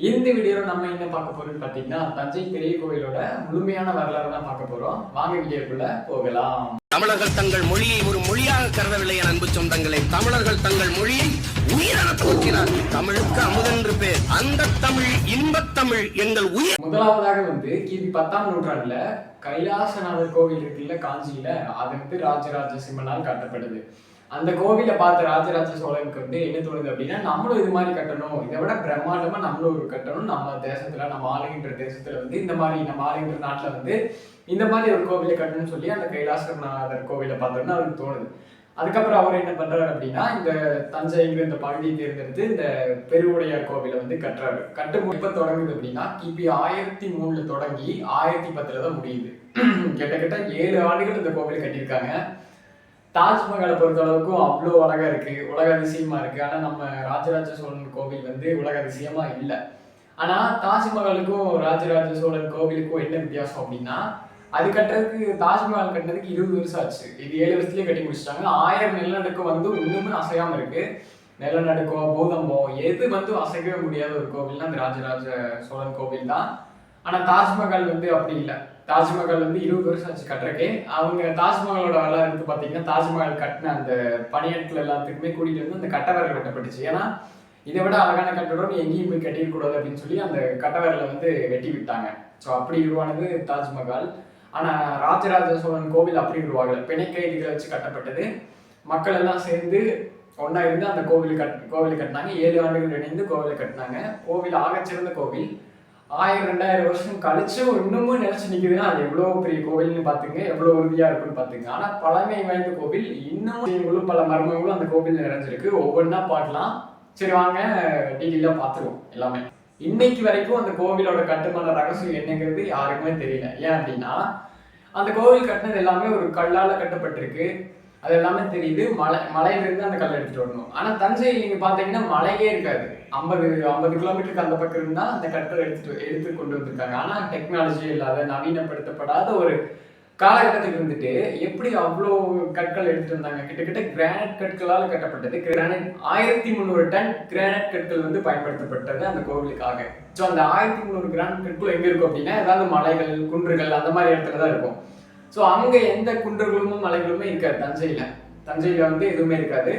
இந்த வீடியோவில் நம்ம என்ன பார்க்க போறோம்னு பார்த்தீங்கன்னா தஞ்சை பெரிய கோயிலோட முழுமையான வரலாறு தான் பார்க்க போறோம். வாங்க வீடியோக்குள்ள போகலாம். தமிழர்கள் தங்கள் மொழியை ஒரு மொழியாக கருதவில்லை என் அன்பு சொந்தங்களே. தமிழர்கள் தங்கள் மொழியை உயிரென போற்றினார் தமிழுக்கு அமுதென்று பேர். அந்த தமிழ் இன்பத் தமிழ் எங்கள் உயிர். முதலாவதாக வந்து கிபி பத்தாம் நூற்றாண்டுல கைலாசநாதர் கோவில் இருக்குல்ல காஞ்சியில அது வந்து ராஜராஜ சிம்மனால் கட்டப்படுது அந்த கோவிலை பார்த்த ராஜராஜ சோழனுக்கு வந்து என்ன தோணுது அப்படின்னா நம்மளும் இது மாதிரி கட்டணும். இதை விட பிரம்மாண்டமா நம்மளும் ஒரு கட்டணும். நம்ம தேசத்துல நம்ம ஆளுகின்ற தேசத்துல வந்து இந்த மாதிரி நம்ம ஆளுகின்ற நாட்டுல வந்து இந்த மாதிரி ஒரு கோவிலை கட்டணும்னு சொல்லி அந்த கைலாசநாதர் கோவிலை பார்த்தோம்னா அவருக்கு தோணுது. அதுக்கப்புறம் அவர் என்ன பண்றாரு அப்படின்னா இந்த தஞ்சைங்கிற இந்த பகுதியை தேர்ந்தெடுத்து இந்த பெருவுடையார் கோவிலை வந்து கட்டுறாரு. கட்டும் எப்ப தொடங்குது அப்படின்னா கிபி ஆயிரத்தி மூணுல தொடங்கி ஆயிரத்தி பத்துல தான் முடியுது. கிட்டத்தட்ட ஏழு ஆண்டுகள் இந்த கோவில் கட்டியிருக்காங்க. தாஜ்மஹாலை பொறுத்த அளவுக்கும் அவ்வளோ அழகா இருக்கு உலக அதிசயமா இருக்கு. ஆனால் நம்ம ராஜராஜ சோழன் கோவில் வந்து உலக அதிசயமா இல்லை. ஆனால் தாஜ்மஹாலுக்கும் ராஜராஜ சோழன் கோவிலுக்கும் என்ன வித்தியாசம் அப்படின்னா அது கட்டுறதுக்கு தாஜ்மஹால் கட்டுறதுக்கு இருபது வருஷம் ஆச்சு. இது ஏழு வருஷத்துலேயே கட்டி முடிச்சிட்டாங்க. ஆயிரம் நிலநடுக்கம் வந்து ஒன்றுமே அசையாமல் இருக்கு. நிலநடுக்கம் பூதம்பம் எது வந்து அசைக்கவே முடியாத ஒரு கோவில்னா அந்த ராஜராஜ சோழன் கோவில் தான் ஆனால் தாஜ்மஹால் வந்து அப்படி இல்லை. தாஜ்மஹால் வந்து இருபது வருஷம் ஆச்சு கட்டுறக்கே அவங்க தாஜ்மஹாலோட வரலாறு வந்து பார்த்தீங்கன்னா தாஜ்மஹால் கட்டின அந்த பணியாட்கள் எல்லாத்துக்குமே கூட்டிகிட்டு வந்து அந்த கட்டவரல் கட்டப்பட்டுச்சு. ஏன்னா இதை விட அழகான கட்டடம் எங்கேயும் போய் கட்டிடக்கூடாது அப்படின்னு சொல்லி அந்த கட்டவரலை வந்து வெட்டி விட்டாங்க. ஸோ அப்படி உருவானது தாஜ்மஹால். ஆனால் ராஜராஜ சோழன் கோவில் அப்படி உருவாகல. பிணைக்கைதிகளை வச்சு கட்டப்பட்டது. மக்கள் எல்லாம் சேர்ந்து ஒன்றா இருந்து அந்த கோவில் கட் கோவில் கட்டினாங்க. ஏழு ஆண்டுகள் இணைந்து கோவில் கட்டினாங்க. கோவில் ஆகச்சிறந்த கோவில். ஆயிரம் ரெண்டாயிரம் வருஷம் கழிச்சு இன்னமும் நினைச்சு நிக்குதுன்னா அது எவ்வளவு பெரிய கோவில்னு பாத்துங்க எவ்வளவு உறுதியா இருக்குன்னு பாத்துங்க ஆனா பழமை வாய்ந்த கோவில் இன்னும் பல மர்மங்களும் அந்த கோவில் நிறைஞ்சிருக்கு. ஒவ்வொன்றா பாடலாம் சரி வாங்க டீட்டெயிலா பார்த்துருவோம் எல்லாமே. இன்னைக்கு வரைக்கும் அந்த கோவிலோட கட்டுமான ரகசியம் என்னங்கிறது யாருக்குமே தெரியல. ஏன் அப்படின்னா அந்த கோவில் கட்டினது எல்லாமே ஒரு கல்லால கட்டப்பட்டிருக்கு. அது எல்லாமே தெரியுது. மலை மலையிலிருந்து அந்த கல் எடுத்துட்டு வரணும். ஆனால் தஞ்சையில் நீங்கள் பார்த்தீங்கன்னா மலையே இருக்காது. ஐம்பது ஐம்பது கிலோமீட்டருக்கு அந்த பக்கம் இருந்தால் அந்த கட்டை எடுத்துட்டு எடுத்து கொண்டு வந்திருக்காங்க. ஆனால் டெக்னாலஜி இல்லாத நவீனப்படுத்தப்படாத ஒரு காலகட்டத்துக்கு இருந்துட்டு எப்படி அவ்வளோ கற்கள் எடுத்துட்டு வந்தாங்க? கிட்டத்தட்ட கிரானைட் கற்களால் கட்டப்பட்டது. கிரானைட் ஆயிரத்தி முந்நூறு டன் கிரானைட் கற்கள் வந்து பயன்படுத்தப்பட்டது அந்த கோவிலுக்காக. ஸோ அந்த ஆயிரத்தி முந்நூறு கிரானைட் கற்கள் எங்கே இருக்கும் அப்படின்னா ஏதாவது மலைகள் குன்றுகள் அந்த மாதிரி இடத்துல தான் இருக்கும். ஸோ அங்கே எந்த குன்றுகளும் மலைகளுமே இருக்காது. தஞ்சையில். தஞ்சையில் வந்து எதுவுமே இருக்காது.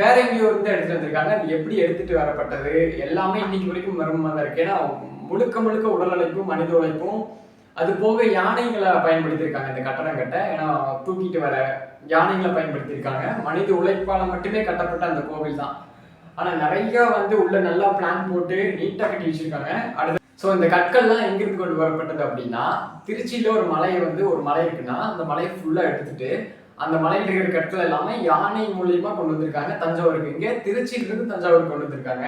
வேற எங்கேயோ இருந்து எடுத்துட்டு வந்திருக்காங்க. அது எப்படி எடுத்துட்டு வரப்பட்டது? எல்லாமே இன்னைக்கு வரைக்கும் மர்மமாக தான் இருக்கு. ஏன்னா முழுக்க முழுக்க உடல் உழைப்பும் மனித உழைப்பும் அது போக யானைகளை பயன்படுத்தியிருக்காங்க இந்த கட்டடம் கட்ட ஏன்னா தூக்கிட்டு வர யானைகளை பயன்படுத்தியிருக்காங்க. மனித உழைப்பால் மட்டுமே கட்டப்பட்ட அந்த கோவில் தான். ஆனால் நிறைய வந்து உள்ள நல்லா பிளான் போட்டு நீட்டாக கட்டி வச்சிருக்காங்க. அடுத்த ஸோ இந்த கற்கள்லாம் எங்கிருந்து கொண்டு வரப்பட்டது அப்படின்னா திருச்சியில் ஒரு மலை வந்து ஒரு மலை இருக்குன்னா அந்த மலையை ஃபுல்லாக எடுத்துட்டு அந்த மலையில் இருக்கிற கற்கள் எல்லாமே யானை மூலியமா கொண்டு வந்திருக்காங்க தஞ்சாவூருக்கு. இங்கே திருச்சியிலிருந்து தஞ்சாவூருக்கு கொண்டு வந்திருக்காங்க.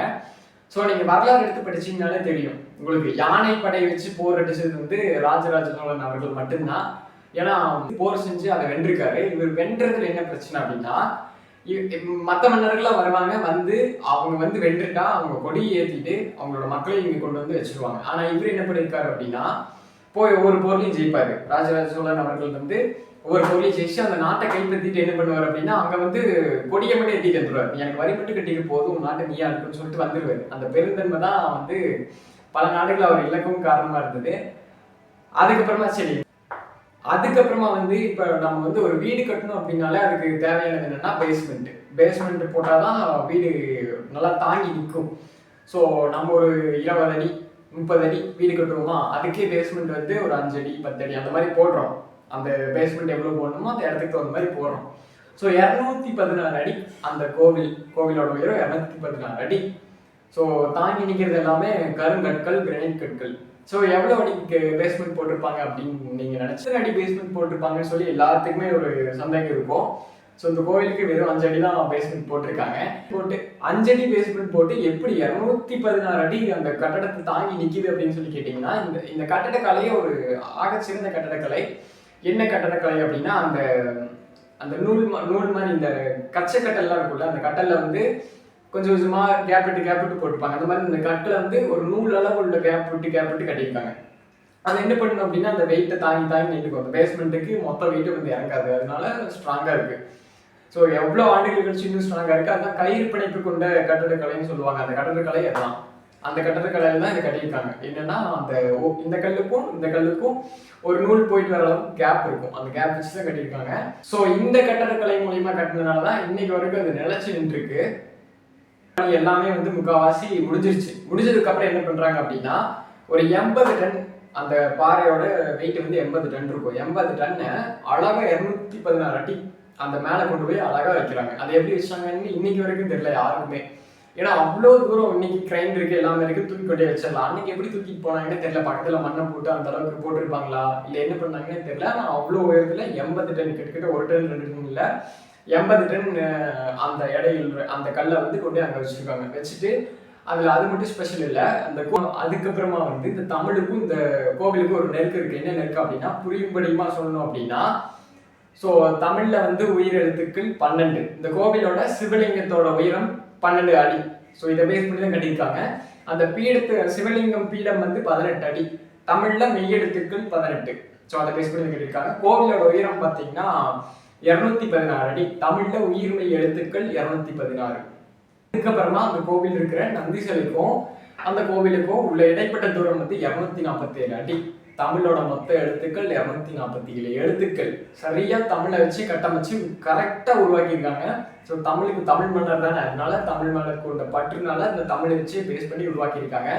ஸோ நீங்கள் வரலாறு எடுத்து படிச்சீங்கனாலே தெரியும். உங்களுக்கு யானை படை வச்சு போர் அடிச்சது வந்து ராஜராஜ சோழன் அவர்கள் மட்டும்தான். ஏன்னா போர் செஞ்சு அதை வென்றிருக்காரு. இவர் வென்றதுல என்ன பிரச்சனை அப்படின்னா மற்ற மன்னர்கள்லாம் வருவாங்க வந்து அவங்க வந்து வென்றுட்டா அவங்க கொடியை ஏற்றிட்டு அவங்களோட மக்களையும் இங்கே கொண்டு வந்து வச்சிருவாங்க. ஆனால் இவர் என்ன பண்ணியிருக்காரு அப்படின்னா போய் ஒவ்வொரு போர்லையும் ஜெயிப்பார். ராஜராஜ சோழன் அவர்கள் வந்து ஒவ்வொரு போர்லையும் ஜெயிச்சு அந்த நாட்டை கைப்பற்றிட்டு என்ன பண்ணுவார் அப்படின்னா அங்கே வந்து கொடியை மட்டும் ஏற்றிட்டு வந்துடுவார் நீ எனக்கு வரிப்பட்டு கட்டிட்டு போதும் உன் நாட்டை நீயா இருக்குன்னு சொல்லிட்டு வந்துடுவார் அந்த பெருந்தன்மை தான் வந்து பல நாடுகள் அவர் இலக்கமும் காரணமாக இருந்தது. அதுக்கப்புறமா சரி அதுக்கப்புறமா வந்து இப்போ நம்ம வந்து ஒரு வீடு கட்டணும் அப்படின்னாலே அதுக்கு தேவையானது என்னன்னா பேஸ்மெண்ட் பேஸ்மெண்ட் போட்டாதான் வீடு நல்லா தாங்கி நிற்கும். ஸோ நம்ம ஒரு இருபது அடி முப்பது அடி வீடு கட்டுவோமா அதுக்கே பேஸ்மெண்ட் வந்து ஒரு அஞ்சு அடி பத்து அடி அந்த மாதிரி போடுறோம். அந்த பேஸ்மெண்ட் எவ்வளோ போடணுமோ அந்த இடத்துக்கு தகுந்த மாதிரி போடுறோம். ஸோ இரநூத்தி பதினாறு அடி அந்த கோவில் கோவிலோட உயரம் இரநூத்தி பதினாறு அடி. ஸோ தாங்கி நிற்கிறது எல்லாமே கருங்கற்கள் கிரனைட் கற்கள். ஸோ எவ்வளோ அடிக்கு பேஸ்மெண்ட் போட்டிருப்பாங்க அப்படின்னு நீங்கள் நினச்ச அடி பேஸ்மெண்ட் போட்டிருப்பாங்கன்னு சொல்லி எல்லாத்துக்குமே ஒரு சந்தேகம் இருக்கும். ஸோ இந்த கோவிலுக்கு வெறும் அஞ்சு அடி தான் பேஸ்மெண்ட் போட்டிருக்காங்க. போட்டு அஞ்சடி பேஸ்மெண்ட் போட்டு எப்படி இரநூத்தி பதினாறு அடி அந்த கட்டடத்தை தாங்கி நிற்கிது அப்படின்னு சொல்லி கேட்டிங்கன்னா இந்த இந்த கட்டடக்கலையே ஒரு ஆகச்சிறந்த கட்டடக்கலை. என்ன கட்டடக்கலை அப்படின்னா அந்த அந்த நூல் மா- நூல் மாதிரி இந்த கச்சை கட்டெல்லாம் இருக்குல்ல அந்த கட்டலில் வந்து கொஞ்சம் கொஞ்சமாக கேப் விட்டு கேப் விட்டு போட்டுப்பாங்க. அந்த மாதிரி இந்த கட்டில் வந்து ஒரு நூல் அளவு உள்ள கேப் விட்டு கேப் விட்டு கட்டியிருப்பாங்க. அது என்ன பண்ணணும் அப்படின்னா அந்த வெயிட்டை தாங்கி தாங்கி நின்றுக்கும் அந்த பேஸ்மெண்ட்டுக்கு மொத்த வெயிட்டும் வந்து இறங்காது. அதனால ஸ்ட்ராங்காக இருக்குது ஸோ எவ்வளோ ஆண்டுகள் கழிச்சு இன்னும் ஸ்ட்ராங்காக இருக்குது அதான் கயிறு பிணைப்பு கொண்ட கட்டடக்கலைன்னு சொல்லுவாங்க. அந்த கட்டடக்கலை அதான் அந்த கட்டடக்கலையில் தான் இதை கட்டியிருக்காங்க. என்னென்னா அந்த ஓ- இந்த கல்லுக்கும் இந்த கல்லுக்கும் ஒரு நூல் போயிட்டு வர அளவுக்கு கேப் இருக்கும். அந்த கேப் வச்சு தான் கட்டியிருக்காங்க. ஸோ இந்த கட்டடக்கலை மூலியமா கட்டினதுனால தான் இன்னைக்கு வரைக்கும் அது நிலச்சி நின்றுருக்கு. எல்லாமே வந்து முக்கால்வாசி முடிஞ்சிருச்சு. முடிஞ்சதுக்கு அப்புறம் என்ன பண்றாங்க அப்படின்னா ஒரு எண்பது டன் அந்த பாறையோட வெயிட் வந்து எண்பது டன் இருக்கும். எண்பது டன்னு அழகா இருநூத்தி பதினாறு அடி அந்த மேலே கொண்டு போய் அழகா வைக்கிறாங்க. அது எப்படி வச்சாங்கன்னு இன்னைக்கு வரைக்கும் தெரியல யாருக்குமே. ஏன்னா அவ்வளோ தூரம் இன்னைக்கு கிரைண்ட் இருக்கு எல்லாமே இருக்கு. தூக்கி கொண்டே வச்சிடலாம். அன்னைக்கு எப்படி தூக்கிட்டு போனாங்கன்னு தெரியல. பக்கத்துல மண்ணை போட்டு அந்த அளவுக்கு போட்டிருப்பாங்களா? இல்லை என்ன பண்ணாங்கன்னு தெரியல. ஆனால் அவ்வளோ உயரத்துல எண்பது டன் கிட்டத்தட்ட ஒரு டன் ரெண்டு டன் இல்லை. எண்பது டன் அந்த இடையில் அந்த கல்லை வந்து கொண்டு போய் அங்கே வச்சிருக்காங்க. வச்சுட்டு அதில் அது மட்டும் ஸ்பெஷல் இல்லை. அந்த கோ- அதுக்கப்புறமா வந்து இந்த தமிழுக்கும் இந்த கோவிலுக்கும் ஒரு நெருக்கு இருக்குது என்ன நெருக்கு அப்படின்னா புரியும்படியுமா சொல்லணும் அப்படின்னா ஸோ தமிழில் வந்து உயிர் எழுத்துக்கள் பன்னெண்டு. இந்த கோவிலோட சிவலிங்கத்தோட உயரம் பன்னெண்டு அடி. ஸோ இதை பேஸ் பண்ணி தான் கட்டியிருக்காங்க. அந்த பீடத்து சிவலிங்கம் பீடம் வந்து பதினெட்டு அடி. தமிழில் மெய்யெழுத்துக்கள் பதினெட்டு. ஸோ அதை பேஸ் பண்ணி கட்டியிருக்காங்க. கோவிலோட உயரம் பார்த்தீங்கன்னா இரநூத்தி பதினாறு அடி. தமிழ்ல உயிர்மெய் எழுத்துக்கள் இரநூத்தி பதினாறு. அதுக்கப்புறமா அந்த கோவில் இருக்கிற நந்தி சிலைக்கும் அந்த கோவிலுக்கும் உள்ள இடைப்பட்ட தூரம் வந்து இரநூத்தி நாற்பத்தி ஏழு அடி. தமிழோட மொத்த எழுத்துக்கள் இரநூத்தி நாற்பத்தி ஏழு எழுத்துக்கள். சரியா தமிழை வச்சு கட்டமைச்சு கரெக்டா உருவாக்கியிருக்காங்க. ஸோ தமிழுக்கு தமிழ் மன்னர் தானே. அதனால தமிழ் மன்னர் கொண்ட பற்றுனால இந்த தமிழை வச்சு பேஸ் பண்ணி உருவாக்கியிருக்காங்க.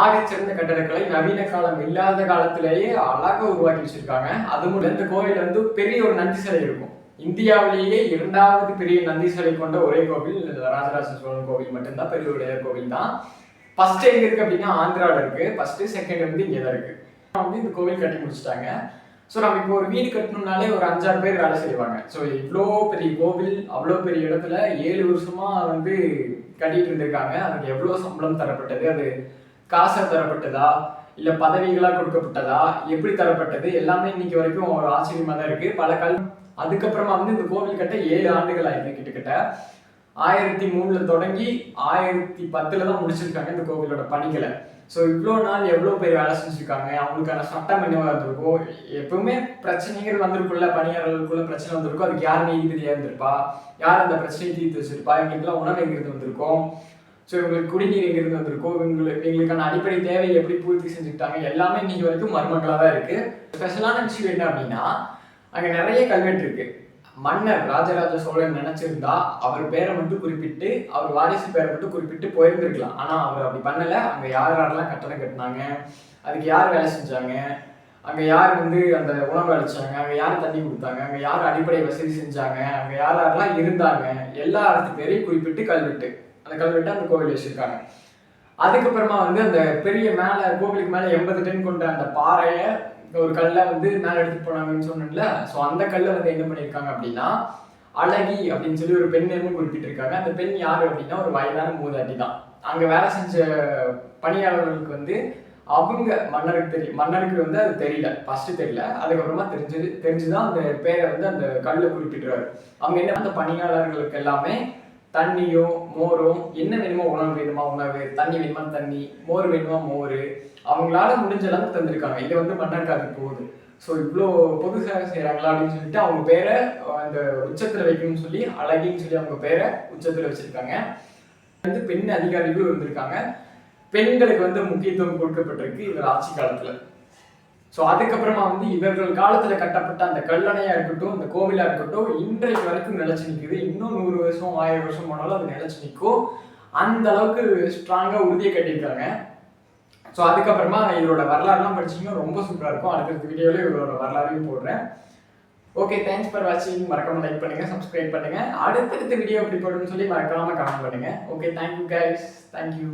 ஆகச்சிறந்த கட்டடக்கலை நவீன காலம் இல்லாத காலத்திலேயே அழகாக உருவாக்கி வச்சிருக்காங்க. அது மட்டும் இந்த கோவில் வந்து பெரிய ஒரு நந்தி சிலை இருக்கும். இந்தியாவிலேயே இரண்டாவது பெரிய நந்தி சிலை கொண்ட ஒரே கோவில் ராஜராஜ சோழன் கோவில் மட்டும்தான் பெரிய உடையார் கோவில் தான். ஃபர்ஸ்ட் எங்க இருக்கு அப்படின்னா ஆந்திராவில் இருக்கு. ஃபர்ஸ்ட் செகண்ட் வந்து இங்கே தான் இருக்கு வந்து இந்த கோவில் கட்டி முடிச்சிட்டாங்க. ஸோ நம்ம இப்போ ஒரு வீடு கட்டணும்னாலே ஒரு அஞ்சாறு பேர் வேலை செய்வாங்க. ஸோ இவ்வளோ பெரிய கோவில் அவ்வளோ பெரிய இடத்துல ஏழு வருஷமா வந்து கட்டிட்டு இருந்திருக்காங்க. அதுக்கு எவ்வளோ சம்பளம் தரப்பட்டது? அது காசா தரப்பட்டதா? இல்ல பதவிகளா கொடுக்கப்பட்டதா? எப்படி தரப்பட்டது? எல்லாமே இன்னைக்கு வரைக்கும் ஒரு ஆச்சரியமா தான் இருக்கு. பல கல் அதுக்கப்புறமா வந்து இந்த கோவில் கட்ட ஏழு ஆண்டுகள் ஆயிருக்கு கிட்டத்தட்ட. ஆயிரத்தி மூணுல தொடங்கி ஆயிரத்தி பத்துல தான் முடிச்சிருக்காங்க இந்த கோவிலோட பணிகளை. ஸோ இவ்வளோ நாள் எவ்வளோ பேர் வேலை செஞ்சுருக்காங்க? அவங்களுக்கான சட்டம் என்னவா இருந்திருக்கும் எப்பவுமே பிரச்சனைகள் வந்திருக்குள்ள பணியாளர்களுக்குள்ள பிரச்சனை வந்திருக்கும் அதுக்கு யார் நீதிபதியாக இருந்திருப்பா? யார் அந்த பிரச்சனையை தீர்த்து வச்சிருப்பா? இவங்களுக்குலாம் உணவு எங்கிருந்து வந்திருக்கும். ஸோ உங்களுக்கு குடிநீர் எங்கிருந்து வந்திருக்கோ உங்களுக்கு எங்களுக்கான அடிப்படை தேவை எப்படி பூர்த்தி செஞ்சுக்கிட்டாங்க எல்லாமே இன்னைக்கு வரைக்கும் மர்மங்களாக தான் இருக்குது ஸ்பெஷலான விஷயம் என்ன அப்படின்னா அங்கே நிறைய கல்வெட்டு இருக்குது மன்னர் ராஜராஜ சோழன் நினைச்சிருந்தா அவர் பேரை மட்டும் குறிப்பிட்டு அவர் வாரிசு பேரை மட்டும் குறிப்பிட்டு போயிருந்திருக்கலாம். ஆனால் அவர் அப்படி பண்ணலை. அங்கே யார் யாரெல்லாம் கட்டணம் கட்டினாங்க அதுக்கு யார் வேலை செஞ்சாங்க அங்கே யார் வந்து அந்த உணவு அளிச்சாங்க அங்கே யார் தண்ணி கொடுத்தாங்க அங்கே யார் அடிப்படை வசதி செஞ்சாங்க அங்கே யார் யாரெல்லாம் இருந்தாங்க எல்லா இடத்து பேரையும் குறிப்பிட்டு கல்வெட்டு. அந்த கல்வெட்டை அந்த கோவில் வச்சிருக்காங்க. அதுக்கப்புறமா வந்து அந்த பெரிய மேலே கோவிலுக்கு மேலே எண்பது டன் கொண்ட அந்த பாறையை ஒரு கல்லை வந்து மேலே எடுத்துட்டு போனாங்கன்னு சொன்னேன்ல. ஸோ அந்த கல்லை வந்து என்ன பண்ணியிருக்காங்க அப்படின்னா அழகி அப்படின்னு சொல்லி ஒரு பெண் நேமும் குறிப்பிட்டிருக்காங்க. அந்த பெண் யார் அப்படின்னா ஒரு வயதான மூதாட்டி தான். அங்கே வேலை செஞ்ச பணியாளர்களுக்கு வந்து அவங்க மன்னருக்கு தெரியும் மன்னருக்கு வந்து அது தெரியல. ஃபர்ஸ்ட் தெரியல. அதுக்கப்புறமா தெரிஞ்சது தெரிஞ்சுதான் அந்த பேரை வந்து அந்த கல்லை குறிப்பிட்டுறாரு அவங்க என்ன அந்த பணியாளர்களுக்கு எல்லாமே தண்ணியோ மோரோ என்ன வேணுமோ உணவு வேணுமா உணவு தண்ணி வேணுமா தண்ணி மோர் வேணுமா மோர் அவங்களால முடிஞ்ச அளவுக்கு தந்திருக்காங்க. இதை வந்து மன்னர்காது போகுது. ஸோ இவ்வளோ பொது சேவை செய்கிறாங்களா அப்படின்னு சொல்லிட்டு அவங்க பேரை அந்த உச்சத்தில் வைக்கணும்னு சொல்லி அழகின்னு சொல்லி அவங்க பேரை உச்சத்தில் வச்சுருக்காங்க. வந்து பெண் அதிகாரிகளும் இருந்திருக்காங்க. பெண்களுக்கு வந்து முக்கியத்துவம் கொடுக்கப்பட்டிருக்கு இவர் ஆட்சி காலத்தில். ஸோ அதுக்கப்புறமா வந்து இவர்கள் காலத்தில் கட்டப்பட்ட அந்த கல்லணையாக இருக்கட்டும் அந்த கோவிலாக இருக்கட்டும் இன்றைக்கு வரைக்கும் நிலச்சி நிற்குது இன்னும் நூறு வருஷம் ஆயிரம் வருஷம் போனாலும் அது நிலச்சி நிற்கும். அந்த அளவுக்கு ஸ்ட்ராங்காக உறுதியை கட்டியிருக்காங்க. ஸோ அதுக்கப்புறமா இவரோட வரலாறுலாம் படிச்சிங்கன்னா ரொம்ப சூப்பராக இருக்கும். அடுத்த வீடியோவில் இவரோட வரலாறையும் போடுறேன். ஓகே தேங்க்ஸ் ஃபார் வாட்சிங் மறக்காம லைக் பண்ணுங்க சப்ஸ்கிரைப் பண்ணுங்க. அடுத்தடுத்த வீடியோ எப்படி போடணும்னு சொல்லி மறக்காம கமெண்ட் பண்ணுங்க. Okay thank you guys thank you